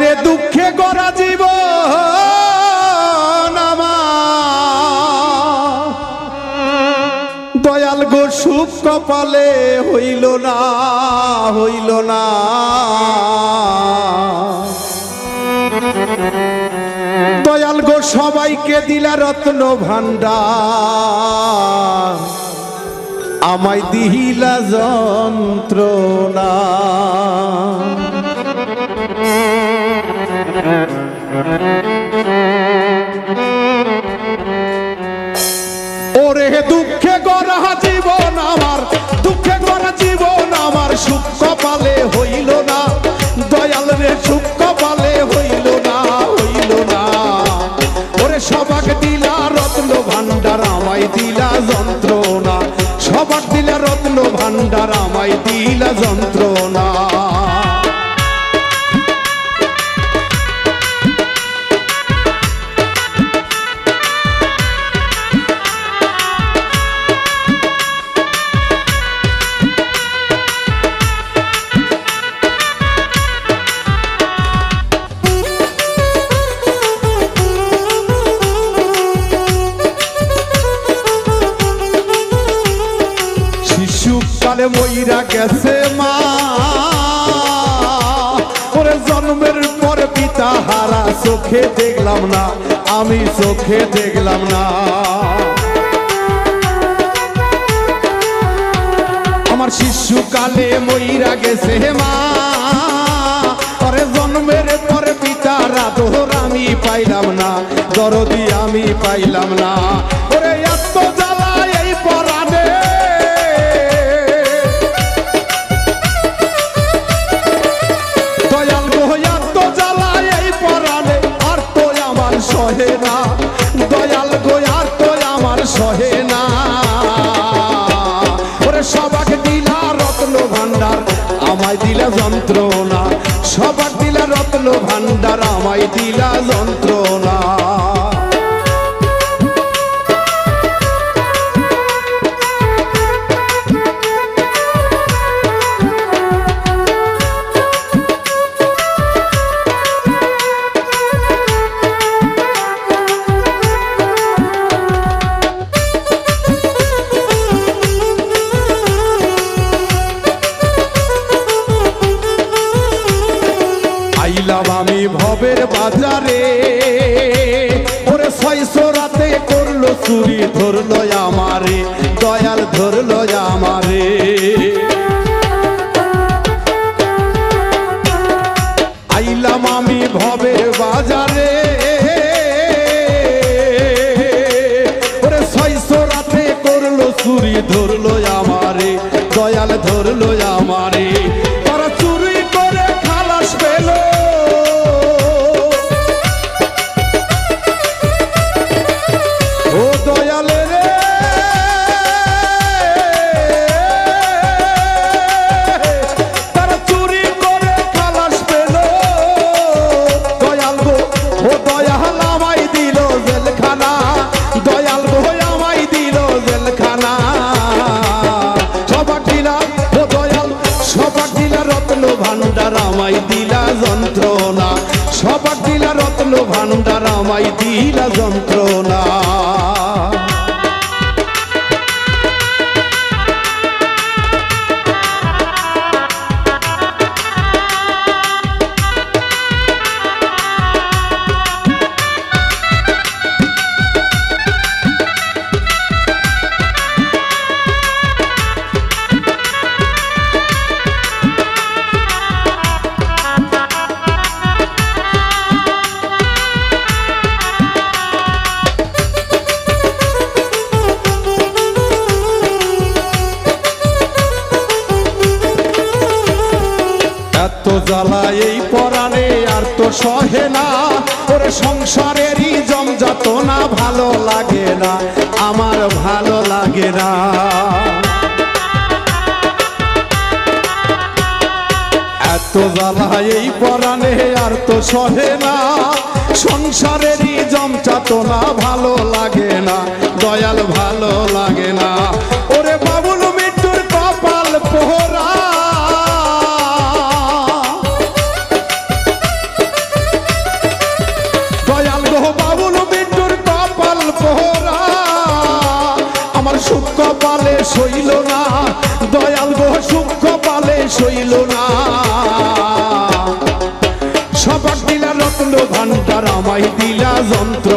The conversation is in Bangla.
রে দুঃখে গড়া জীব দয়াল গো, সুখ কপালে হইল না হইল না। দয়াল গো, সবাইকে দিলা রত্ন ভান্ডার আমায় দিহিলা যন্ত্রণা। ওরে দুঃখে গড়া জীবন আমার, দুঃখে গড়া জীবন আমার, সুখ কপালে হইল না, দয়াল রে সুখ কপালে হইল না হইল না। ওরে সবাক দিলা রত্ন ভান্ডার আমায় দিলা যন্ত্রণা। সবাক দিলা রত্ন ভান্ডার আমায় দিলা যন্ত্রণা। শিশুকালে মইরা গেছে মা। ওরে জন্মের পর পিতা হারা, চোখে দেখলাম না, আমি চোখে দেখলাম না। আমার শিশুকালে মইরা গেছে মা। পরে জন্মের পর পিতার আদর আমি পাইলাম না, দরদি আমি পাইলাম না। ভান্ডার আমায় দিলা যন্ত্রণা। সবার দিলা রত্ন ভান্ডার আমায় দিলা যন্ত্রণা। আমি ভবের বাজারে। ওরে ছয়শো রাতে করল চুরি ধরলো আমারে। দয়াল ধরলো সবাক দিলা রত্ন ভান্ডার আমায় দিলা যন্ত্রণা। এত জ্বালা এই পরাণে আর তো সহে না। ওরে সংসারেরই জমজাত না, ভালো লাগে না, আমার ভালো লাগে না। এত জ্বালা এই পরাণে আর তো সহে না। সংসারেরই জমচাত না, ভালো লাগে না, দয়াল ভালো লাগে না দয়াল বহু সূক্ষ্ম পালে না। সবার দিলা রত্ন ভান্ডার আমায় দিলা যন্ত্র।